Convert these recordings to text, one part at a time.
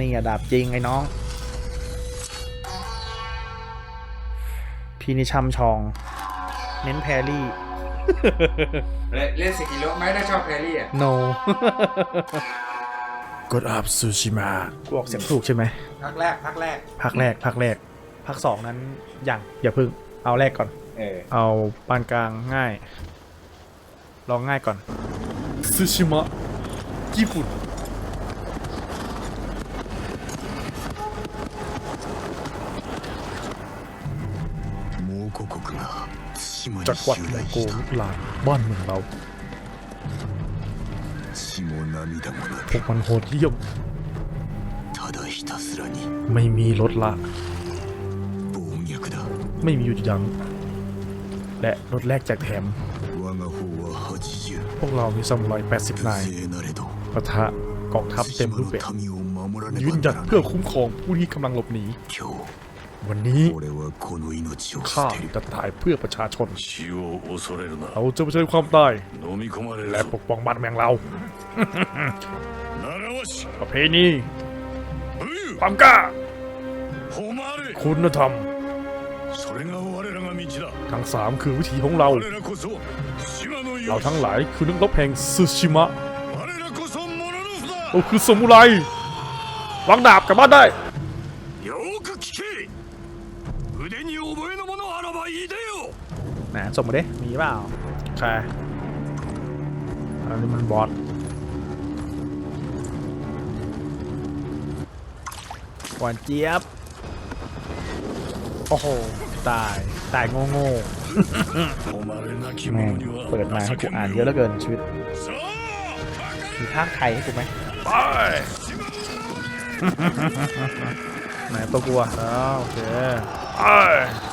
นี่อะดาบจริงไอ้น้อง พี่นี่ช่ำชอง เน้นแพรรี่เล่นเล่นสกิโลไหมถ้าชอบแพรรี่อะ no กดอัพซูชิมะกูออกเสียงถูกใช่ไหมพักแรกพักแรกภาคแรกภาคแรกภาคสองนั้นยังอย่าพึ่งเอาแรกก่อน เออเอาปานกลางง่าย ลองง่ายก่อนซูชิมะญี่ปุ่น จักรวรรดิไดโกลุกลานบ้านเมืองเราพวกมันโหดเยี่ยมไม่มีลดละไม่มีหยุดยัง้งและรถแรกแจกแถม พวกเรามีสมุไร80นายปะทะกองทัพเต็มรูปแบบยืนหยัดเพื่อคุ้มครองผู้ที่กำลังหลบหนี วันนี้ข้าจะตายเพื่อประชาชน เราจะเผชิญความตายและปกป้องบ้านเมืองเราประเพณีความกล้าคุณธรรมทั้งสามคือวิธีของเรา เราทั้งหลายคือนักรบแห่งซูชิมะโอ้คือสมุไรวางดาบกลับบ้านได้ ส่งมาดิมีเปล่าใช่อันนี้มันบอสหวานเจี๊ยบ โอ้โห ตาย ตายโง่โง่แม่งเปิดมาให้กูอ่านเยอะแล้วเกินชีวิต มีภาคไทยให้กูไหม ไหนตัวกลัวโอเค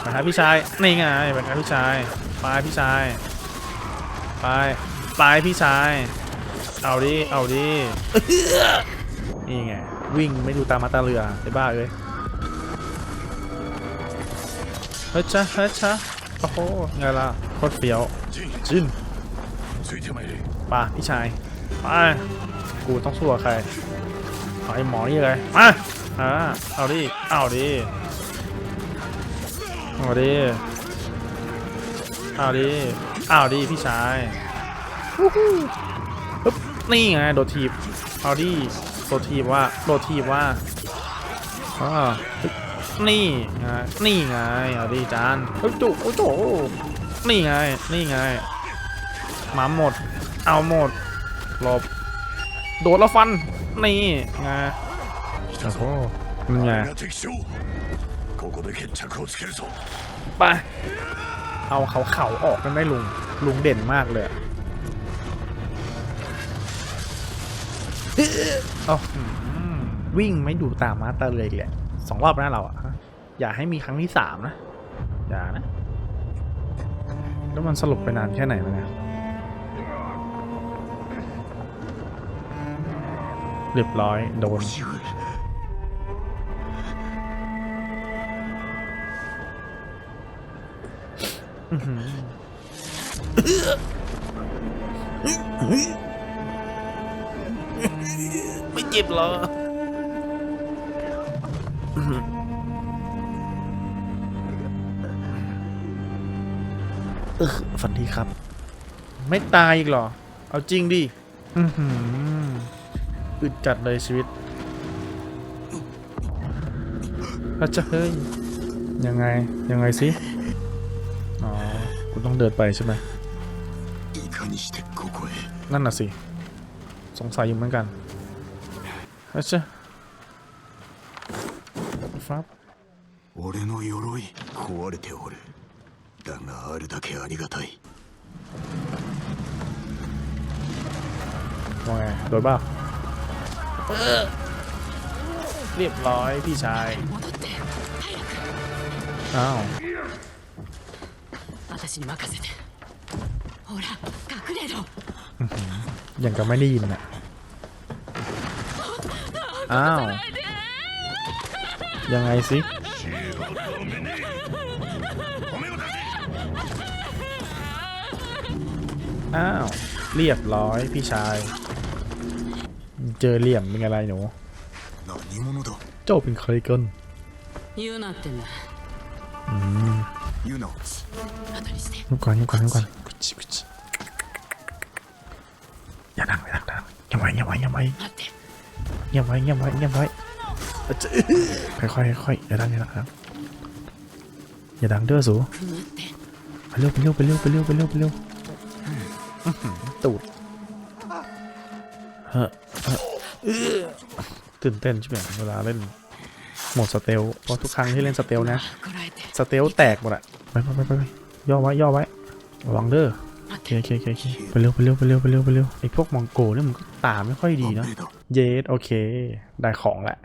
ไปหาพี่ชายนี่ไงไปหาพี่ชายไปพี่ชายไปไปพี่ชาย เอาดิเอาดินี่ไงวิ่งไม่ดูตามมาตาเรือไอ้บ้าเลยเฮ้ยช้าเฮ้ยช้าโอ้โหไงล่ะโคตรเฟี้ยวจิ้นป่ะพี่ชายไปกูต้องสู้กับใครไอ้หมอนี่เลยมา อ่าเอาดิ เอาดิ เอาดิ เอาดิ เอาดิพี่ชายปึ๊บนี่ไงโดดทีบ เอาดิ โดดทีบว่า โดดทีบว่าอนี่ไง นี่ไง เอาดิจานเฮ้ยจุโอ้โจนี่ไง นี่ไงหมาหมด เอาหมดหลบโดดแล้วฟัน นี่ไง ไปเอาเขาเข่าออกกันไม่ลุง ลุงเด่นมากเลยเอวิ่งไม่ดูตามมาตาเลยแหละสองรอบนะเราอะอย่าให้มีครั้งที่สามนะ อย่านะ แล้วมันสรุปไปนานแค่ไหนมาเนี่ยเรียบร้อย โดน ไม่เจ็บหรอเออฝันดีครับ ไม่ตายอีกหรอ เอาจริงดิอื้มอึดจัดเลยชีวิตพระเจ้าเฮ้ย ยังไง ยังไงสิ คุณต้องเดินไปใช่ไหม いかにしてここへ นั่นน่ะสิ สงสัยอยู่เหมือนกันอาจจะฟับ 俺の鎧壊れておるだがあるだけありがたい ว่าไงโดนบ้าเรียบร้อยพี่ชาย อ้าว 私に任せてほら隠れろ ยังกับไม่ได้ยินอ่ะ อ้าว ยังไงสิ อ้าว เรียบร้อยพี่ชาย เจอเหลี่ยมเป็นไงไรหนู 何 物だ เจ้าเป็นใครกัน 言うなってんだユ You know. นุ่มก่อนนุ่มก่อนนุ่มก่อน口口。อย่าดังอย่าดังอย่าดังเงียบไว้เงียไว้ยบงไว้ยบงียบไว้อข่อยค่อยค่อย่าดังอย่าดังอย่าดังเด้อสูไปเร็วไปเร็วไปเร็วไปเร็วไปเร็วไปเร็วตูดฮะฮะตื่นเต้นใช่ไหมเวลาเล่นหมดสเตลเพราะทุกครั้งที่เล่นสเตลนะสเตลแตกหมดอะ ไปไปไปไปย่อไว้ย่อไว้รวังเด้อโอเคโอเคโอเคไปเร็วไปเร็วไปเร็วไปเร็วไปเร็วไอพวกมองโกเนี่ยมันก็ตามไม่ค่อยดีเนาะเยสโอเค ได้ของและ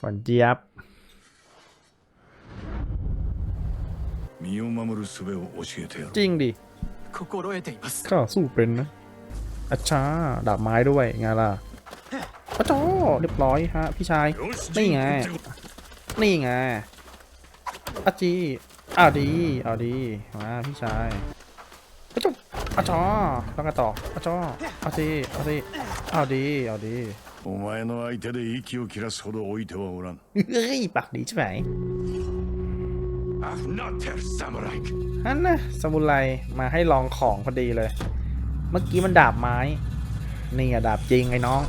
หวานเจี๊ยบจริงดิก็สู้เป็นนะอาชาดาบไม้ด้วยไงล่ะโอ้โเรียบร้อยฮะพี่ชายนี่ไงนี่ไง อาจีเอาดี เอาดี มาพี่ชายอาจออาจอแล้วกันต่ออาจอเอาดีเอาดีเอาดี เอาดี お前の相手で息を切らすほど置いてはおらん เฮ้ยปากดีใช่ไหม アフナテルサムライ นั่นนะสมุไรมาให้ลองของพอดีเลย เมื่อกี้มันดาบไม้ นี่อะดาบจริงไอ้น้อง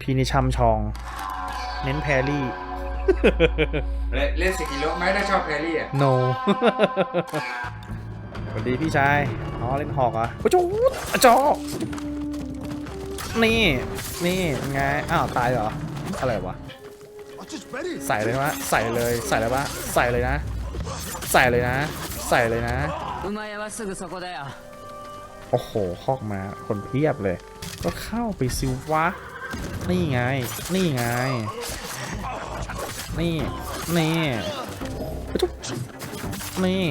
พีนิชัมชอง เน้นแพรรี่ เล่นสกิลโลไหมถ้าชอบแพรรี่อะ no สวัสดีพี่ชาย อ๋อเล่นหอกอะโอ้โหจอนี่ นี่ไง อ้าวตายเหรอ อะไรวะ ใส่เลยวะ ใส่เลย ใส่เลยวะ ใส่เลยนะ ใส่เลยนะ ใส่เลยนะ โอ้โห หอกมา คนเพียบเลย ก็เข้าไปซิวะ นี่ไง นี่ไง นี่ นี่จุ๊บนี่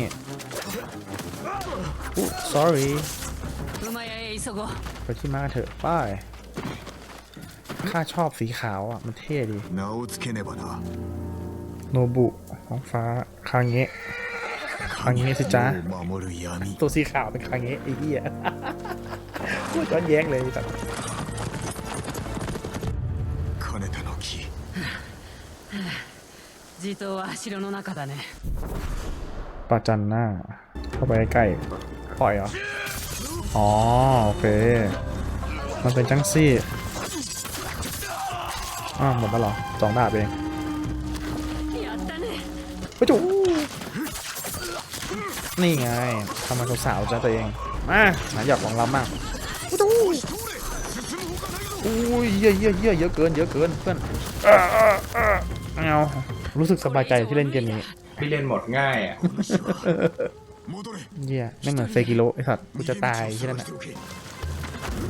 sorry ไปที่มาเถอะป้ายข้าชอบสีขาวอะ มันเท่ดี โนบุของฟ้าคางเงะคางเงะสิจ้าตัวสีขาวเป็นคางเงะไอ้เหี้ยโคตรย้อนแย้งเลยจ้ะ 地頭は城の中だね ประจันหน้า เข้าไปใกล้ๆปล่อยเหรอ อ๋อ โอเค มันเป็นจังซี่อ้าวหมดแล้วเหรอสองดาบเอง やったね ไปจูนี่ไงทำไมสาวๆจ้าตัวเอง มาหาอยากลองรับมากไปจูอุ้ยเยอะเยอะเยอะเยอะเกินเยอะเกินเพื่อนเออเออเออเอา รู้สึกสบายใจที่เล่นเกมนี้พี่เล่นหมดง่ายอะเยี่ยไม่เหมือนเซกิโลไอสัตว์กูจะตายที่นั่นแหละ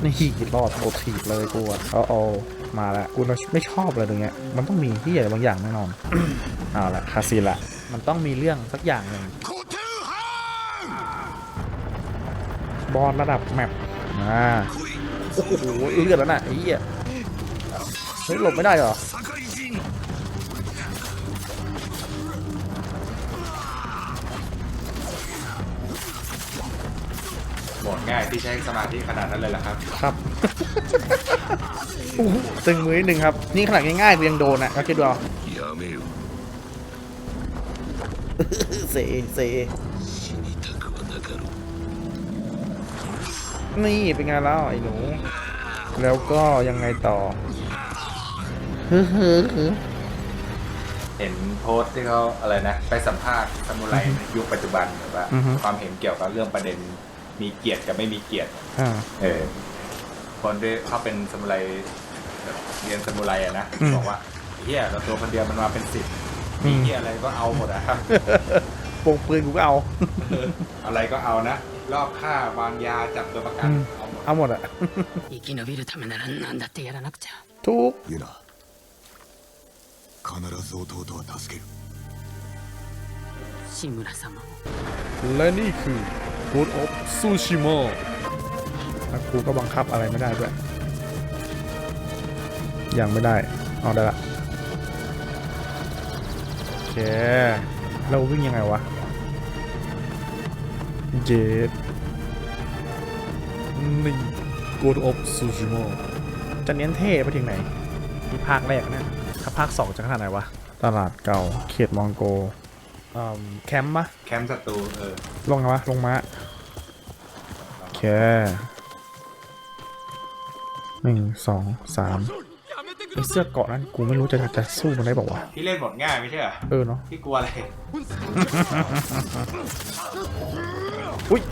นี่หีรอดโอทีเลยกูอะเอาเอามาละกูไม่ชอบอะไรตรงเนี้ยมันต้องมีที่ใหญ่บางอย่างแน่นอนเอาละคาซีละมันต้องมีเรื่องสักอย่างหนึ่งบอลระดับแมปอ่าโอ้โหเลือดแล้วน่ะไอ้เหี้ยเฮ้ยหลบไม่ได้เหรอ ดง่ายพี่ใช้สมาธิขนาดนั้นเลยเหรอครับ ครับ อู้หูตึงมือนิดนึงครับ นี่ขนาดง่ายๆกูยังโดนอ่ะก็คิดดูเอา やめよ เซเซ 死にたくはなかろう นี่เป็นไงแล้วไอ้หนู แล้วก็ยังไงต่อฮึฮึฮึ เห็นโพสต์ที่เขาอะไรนะ ไปสัมภาษณ์ซามูไรในยุคปัจจุบันแบบว่า ความเห็นเกี่ยวกับเรื่องประเด็น มีเกียรติกับไม่มีเกียรติ อ่า เออ คนที่เขาเป็นซามูไรแบบเรียนซามูไรอะนะ อืม บอกว่าเฮียเราตัวคนเดียวมันมาเป็นสิบ อื มี ม เฮียอะไรก็เอาหมดอะครับ โป่งปืนกูก็เอา อะไรก็เอานะ รอบฆ่าวางยาจับตัวประกัน อืม เอาหมด เอาหมดอะ 生き延びるためなら何だってやらなくちゃ ทุก ユナ必ず弟は助ける 志村様も และนี่คือ Ghost of Tsushima แล้วกูก็บังคับอะไรไม่ได้ด้วย ยังไม่ได้ เอาได้ละ โอเค เราวิ่งยังไงวะ เจ็ดนี่ God of Tsushima จะเน้นเท่ไปถึงไหนที่ภาคแรกเนี่ยถ้าภาคสองจะขนาดไหนวะ ตลาดเก่า เขตมองโก อืมแคมป์ปะแคมป์ศัตรูเออลงไงวะลงมาโอเคหนึ่งสองสามไอเสื้อเกราะนั้นกูไม่รู้จะจะสู้มันได้บอกว่าวะพี่เล่นหมดง่ายไม่ใช่เหรอเออเนาะพี่กลัวอะไรอุ้ย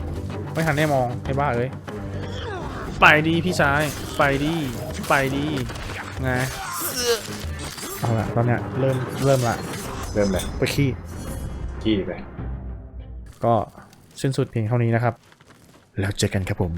ไม่ทันได้มองไอ้บ้าเอ้ยไปดีพี่ชายไปดีไปดีไงเอาละตอนเนี้ยเริ่มเริ่มละเริ่มเลยไปขี้ ขี้ไป ก็สิ้นสุดเพียงเท่านี้นะครับ แล้วเจอกันครับผม